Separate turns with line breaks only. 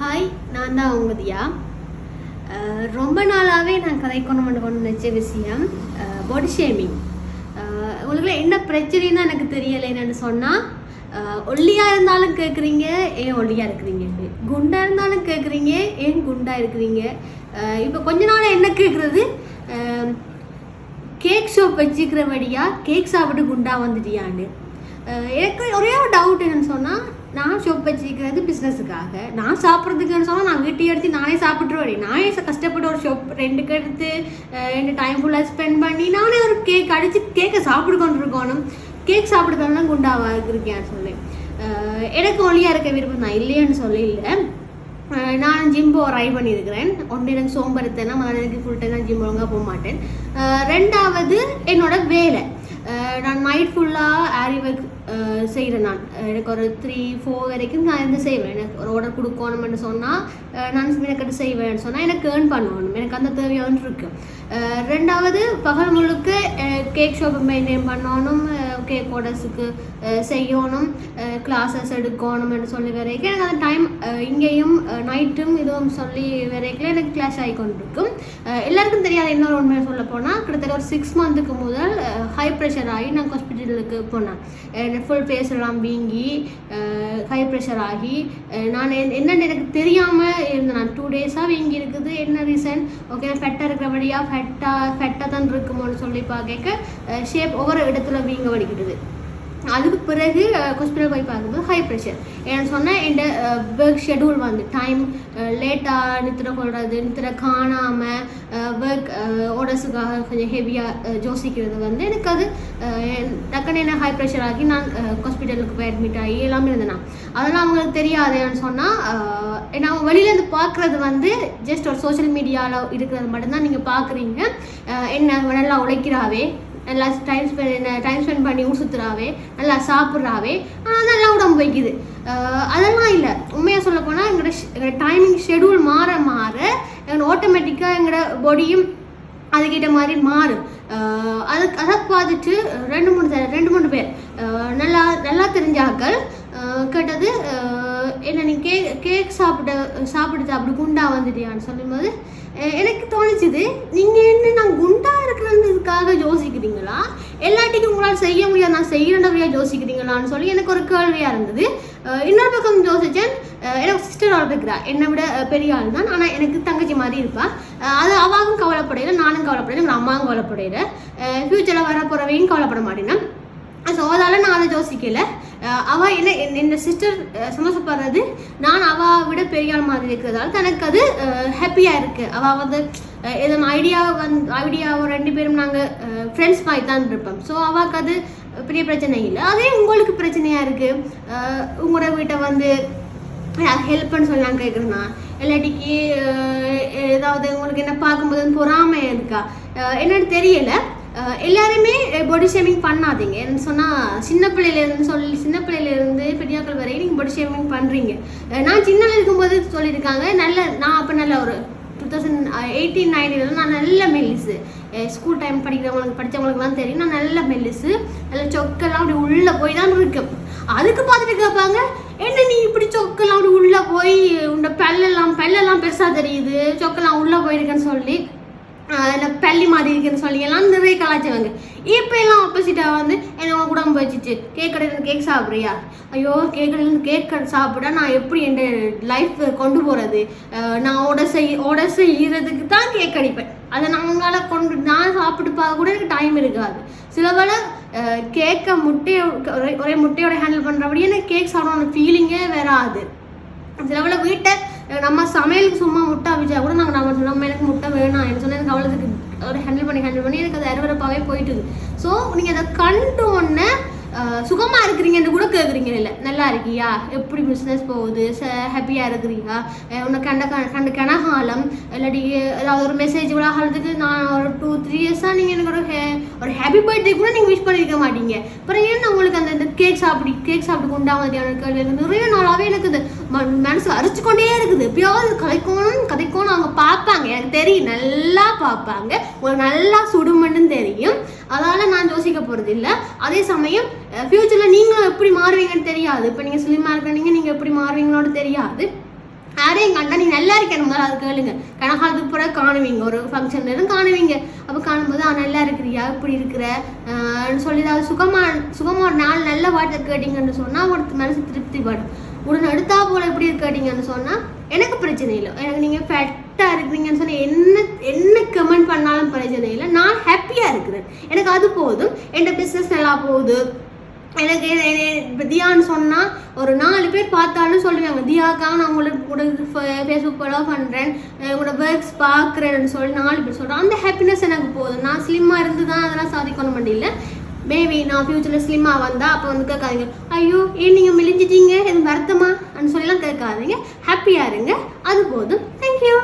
Hi நான் தான் உங்க தியா ரொம்ப நாளாகவே நான் கதைக்கணும்னு கொண்டு நினச்ச விஷயம் பாடி ஷேமிங் உங்களுக்குள்ள என்ன பிரச்சனைன்னு எனக்கு தெரியலை என்னன்னு சொன்னால் ஒல்லியாக இருந்தாலும் கேட்குறீங்க ஏன் ஒல்லியாக இருக்கிறீங்க? குண்டாக இருந்தாலும் கேட்குறீங்க ஏன் குண்டாக இருக்கிறீங்க? இப்போ கொஞ்ச நாள் என்ன கேட்குறது கேக் ஷாப் வச்சுக்கிறபடியா கேக் சாப்பிட்டு குண்டாக வந்துட்டியான்னு. எனக்கு ஒரே ஒரு டவுட் என்னன்னு சொன்னால் நான் ஷோப் வச்சுக்கிறது பிஸ்னஸுக்காக நான் சாப்பிட்றதுக்குன்னு சொன்னால் நான் வீட்டையும் எடுத்து நானே சாப்பிட்ருவேன் நானே கஷ்டப்பட்டு ஒரு ஷோப் ரெண்டுக்கு எடுத்து ரெண்டு டைம் ஃபுல்லாக ஸ்பெண்ட் பண்ணி நானே ஒரு கேக் அடித்து கேக்கை சாப்பிட்டு கொண்டு இருக்கணும் கேக் சாப்பிட்றதுனால குண்டாவாக இருக்கேன்னு சொல்லி எனக்கு ஒளியாக இருக்க விருப்பம் தான் இல்லையேன்னு சொல்லி இல்லை நான் ஜிம் போக ட்ரை பண்ணியிருக்கிறேன். ஒன்று எனக்கு சோம்பருத்தேன்னா முதல்ல எனக்கு ஃபுல் டைம் நான் ஜிம் ஒழுங்காக போக மாட்டேன். ரெண்டாவது என்னோட வேலை. நான் நைட் ஃபுல்லாக ஆரி ஒர்க் செய்கிறேன் நான். எனக்கு ஒரு த்ரீ ஃபோர் வரைக்கும் நான் இருந்து செய்வேன். எனக்கு ஒரு ஆர்டர் கொடுக்கணும்னு சொன்னால் நான் எனக்கு செய்வேன் சொன்னால் எனக்கு ஏர்ன் பண்ணணும். எனக்கு அந்த தேவையான இருக்குது ரெண்டாவது பகல் முழுக்க கேக் ஷாப்பை மெயின்டைன் பண்ணணும் கேக் ஆர்டர்ஸுக்கு செய்யணும் கிளாஸஸ் எடுக்கணும்னு சொல்லி வரைக்கும் எனக்கு அந்த டைம் இங்கேயும் நைட்டும் இதுவும் சொல்லி வரைக்கும் எனக்கு கிளாஸ் ஆகி கொண்டிருக்கும் எல்லாருக்கும் தெரியாத இன்னொரு உண்மையை சொல்ல போனால் கிட்டத்தட்ட ஒரு சிக்ஸ் மந்த்துக்கு முதல் ஹை ப்ரெஷர் ஆகி நான் ஹாஸ்பிட்டலுக்கு போனேன் ஃபுல் ஃபேஸ் எல்லாம் வீங்கி ஹை ப்ரெஷர் ஆகி நான் என்னென்னு எனக்கு தெரியாமல் இருந்தேன். நான் டூ டேஸாக வீங்கி இருக்குது. என்ன ரீசன் ஓகே ஃபெட்டாக இருக்கிறபடியாக ஃபெட்டாக ஃபெட்டாக தான் இருக்குமோன்னு சொல்லி பார்க்க ஷேப் ஒவ்வொரு இடத்துல வீங்க வலிக்கிடுது அதுக்கு பிறகு ஹாஸ்பிட்டல் போய் பார்க்கும்போது ஹை ப்ரெஷர் ஏன்னு சொன்னால் என் ஒர்க் ஷெடியூல் வந்து டைம் லேட்டாக நித்திர கொள்வது நித்திர காணாமல் மனசுக்காக கொஞ்சம் ஹெவியாக ஜோசிக்கிறது வந்து எனக்கு அது டக்குன்னு என்ன ஹை ப்ரெஷர் ஆகி நான் ஹாஸ்பிட்டலுக்கு போய் அட்மிட் ஆகி எல்லாமே இருந்தேன். அதெல்லாம் அவங்களுக்கு தெரியாதுன்னு சொன்னால் நான் வெளியிலேருந்து பார்க்குறது வந்து ஜஸ்ட் ஒரு சோஷியல் மீடியாவில் இருக்கிறது மட்டும்தான் நீங்கள் பார்க்குறீங்க. என்ன நல்லா உழைக்கிறாவே நல்லா டைம் ஸ்பெண்ட் டைம் ஸ்பெண்ட் பண்ணி ஊர் சுற்றுறாவே நல்லா சாப்பிட்றாவே ஆனால் நல்லா உடம்பு வைக்குது. அதெல்லாம் இல்லை. உண்மையாக சொல்ல போனால் எங்களோட எங்களோட டைமிங் ஷெடியூல் மாற மாற எங்களோட ஆட்டோமேட்டிக்காக எங்களோட பாடியும் அதுக்கிட்ட மாதிரி மாறும் அது அதை பார்த்துட்டு ரெண்டு மூணு ரெண்டு மூணு பேர். நல்லா நல்லா தெரிஞ்சாக்கள் கேட்டது என்ன நீ கேக் கேக் சாப்பிட சாப்பிட்டு அப்படி குண்டா வந்துட்டியான்னு சொல்லும்போது எனக்கு தோணுச்சுது நீங்கள் என்ன நான் குண்டா இருக்கிறதுக்காக யோசிக்கிறீங்களா? எல்லாட்டிக்கும் உங்களால் செய்ய முடியாது நான் செய்கிறண்டவையாக யோசிக்கிறீங்களான்னு சொல்லி எனக்கு ஒரு கேள்வியாக இருந்தது. இன்னொரு பக்கம் யோசிச்சேன் எனக்கு சிஸ்டர் ஆள் இருக்கிறா என்னை விட பெரிய ஆள் தான் ஆனால் எனக்கு தங்கச்சி மாதிரி இருப்பா. அது அவாவும் கவலைப்படையில நானும் கவலைப்படையில எங்கள் அம்மாவும் கவலைப்படையில. ஃப்யூச்சரில் வர போகிறவையும் கவலைப்பட மாட்டேன்னா நான் யோசிக்கல. அவ என்ன என் இந்த சிஸ்டர் சந்தோஷப்படுறது நான் அவ விட பெரியாள் மாதிரி இருக்கிறதால தனக்கு அது ஹாப்பியாக இருக்குது அவள் வந்து அஹ் எதுவும் ஐடியா வந்து ஐடியாவோ ரெண்டு பேரும் நாங்கள் ஃப்ரெண்ட்ஸ் மாதிரி தான் இருப்போம். ஸோ அவாக்கு அது பெரிய பிரச்சனை இல்லை. அதே உங்களுக்கு பிரச்சனையாக இருக்குது உங்களோட வீட்டை வந்து ஹெல்ப்னு சொல்லி நான் கேட்குறேன்னா இல்லாட்டிக்கு ஏதாவது உங்களுக்கு என்ன பார்க்கும்போது பொறாமை இருக்கா? என்னன்னு தெரியலை. எல்லாருமே பாடி ஷேமிங் பண்ணாதீங்க. என்ன சொன்னால் சின்ன பிள்ளையிலேருந்து சொல்லி சின்ன பிள்ளையிலேருந்து பெரியாக்கள் வரைக்கும் நீங்கள் பாடி ஷேமிங் பண்ணுறீங்க நான் சின்னல இருக்கும்போது சொல்லியிருக்காங்க. நல்ல நான் அப்போ நல்ல ஒரு டூ தௌசண்ட் எயிட்டீன் நைன்டீனில் நான் நல்ல மெல்லிஸு ஸ்கூல் டைம் படிக்கிறவங்களுக்கு படித்தவங்களுக்குலாம் தெரியும். நான் நல்ல மெல்லிஸு நல்ல சொக்கெல்லாம் அப்படி உள்ளே போய் தான் இருக்கும். அதுக்கு பார்த்துட்டு கேட்பாங்க என்ன நீ இப்படி சொக்கெல்லாம் அப்படி உள்ளே போய் உண்ட பல்லெல்லாம் பல்லெல்லாம் பெருசாக தெரியுது. சொக்கெல்லாம் உள்ளே போயிருக்கேன்னு சொல்லி என்ன பள்ளி மாதிரி இருக்குன்னு சொல்லி எல்லாம் நிறைய கலாச்சாரங்க. இப்போ எல்லாம் ஆப்போசிட்டாக வந்து என்ன உடம்பு வச்சுச்சு கேக் கடையில் கேக் சாப்பிட்றியா? ஐயோ கேக் கடையில் கேக் சாப்பிட நான் எப்படி என் லைஃப் கொண்டு போகிறது நான் ஓட செய் ஓட செய்கிறதுக்கு தான் கேக் அடிப்பேன். அதை நாங்களால் கொண்டு நான் சாப்பிட்டு பார்க்க கூட எனக்கு டைம் இருக்காது. சில வேளை கேக்கை முட்டையை ஒரே முட்டையோட ஹேண்டில் பண்ணுறபடியே எனக்கு கேக் சாப்பிடணும் ஃபீலிங்கே வராது. சில வேளை வீட்டை நம்ம சமையலுக்கு சும்மா முட்டை அவிச்சா கூட நாங்கள் நம்ம நம்ம எனக்கு முட்டை வேணாம் என்ன சொன்னால் எனக்கு அவ்வளோதுக்கு ஒரு ஹேண்டில் பண்ணி ஹேண்டில் பண்ணி எனக்கு அது அறுவரப்பாகவே போயிட்டுது. ஸோ நீங்கள் அதை கண்டு ஒன்று சுகமாக இருக்கிறீங்கன்னு கூட கேட்குறீங்க இல்லை. நல்லா இருக்கியா? எப்படி பிஸ்னஸ் போகுது? ச ஹாப்பியாக இருக்கிறீங்களா? உன்னை கண்ட கண்ட கனகாலம் இல்லாட்டி ஏதாவது ஒரு மெசேஜ் கூட ஆகிறதுக்கு நான் ஒரு டூ த்ரீ இயர்ஸாக நீங்கள் எனக்கு ஒரு ஹே ஒரு ஹாப்பி பர்த்டே கூட நீங்கள் விஷ் பண்ணியிருக்க மாட்டீங்க. அப்புறம் ஏன் உங்களுக்கு அந்த இந்த கேக் சாப்பிடி கேக் சாப்பிட்டு கொண்டாமதியான கேள்வி நிறைய நாளாகவே எனக்கு மனசு அரைச்சிக்கொண்டே இருக்குது. எப்பயாவது கதைக்கணும் கதைக்கணும் அவங்க பார்ப்பாங்க. எனக்கு தெரியும் நல்லா பார்ப்பாங்க. ஒரு நல்லா சுடுமன்னு தெரியும். அதால் நான் யோசிக்க போகிறது இல்லை அதே சமயம் ஃப்யூச்சரில் நீங்களும் எப்படி மாறுவீங்கன்னு தெரியாது. இப்போ நீங்கள் ஸ்லிம்மாக இருக்கிறீங்க நீங்கள் எப்படி மாறுவீங்களோட தெரியாது. யாரையும் அண்ணா நீ நல்லா இருக்கேன் முதல்ல அது கேளுங்க. கனகாலத்துக்கு பிறகு காணுவீங்க. ஒரு ஃபங்க்ஷன் காணுவீங்க. அப்போ காணும்போது ஆ நல்லா இருக்கிறியா? இப்படி இருக்கிற? சொல்லி அது சுகமா சுகமா ஒரு நாள் நல்ல வார்த்தை கேட்டிங்கன்னு சொன்னால் ஒரு மனசு திருப்தி படும். உடனே அடுத்தா போல எப்படி இருக்காட்டிங்கன்னு சொன்னா எனக்கு பிரச்சனை இல்லை. எனக்கு நீங்க ஃபேட்டா இருக்கிறீங்கன்னு சொன்னா என்ன என்ன கமெண்ட் பண்ணாலும் பிரச்சனை இல்லை. நான் ஹாப்பியா இருக்கிறேன். எனக்கு அது போதும். என் பிசினஸ் நல்லா போகுது. எனக்கு எ- தியான்னு சொன்னால் ஒரு நாலு பேர் பார்த்தாலும் சொல்லுவாங்க தியாக்காக நான் உங்களுக்கு கூட ஃபேஸ்புக் ஃபாலோ பண்ணுறேன் உங்களோட ஒர்க்ஸ் பார்க்குறேன்னு சொல்லி நாலு பேர் சொல்கிறேன் அந்த ஹாப்பினஸ் எனக்கு போதும். நான் ஸ்லிம்மாக இருந்து தான் அதெல்லாம் சாதிக்கணும். முடியல மேபி நான் ஃப்யூச்சரில் ஸ்லிம்மாக வந்தால் அப்போ வந்து கேட்காதீங்க. ஐயோ ஏன் நீங்கள் மெலிஞ்சிட்டீங்க எதுவும் வருத்தமா? அப்படின்னு சொல்லலாம் கேட்காதீங்க. ஹாப்பியாக இருங்க. அது போதும். தேங்க்யூ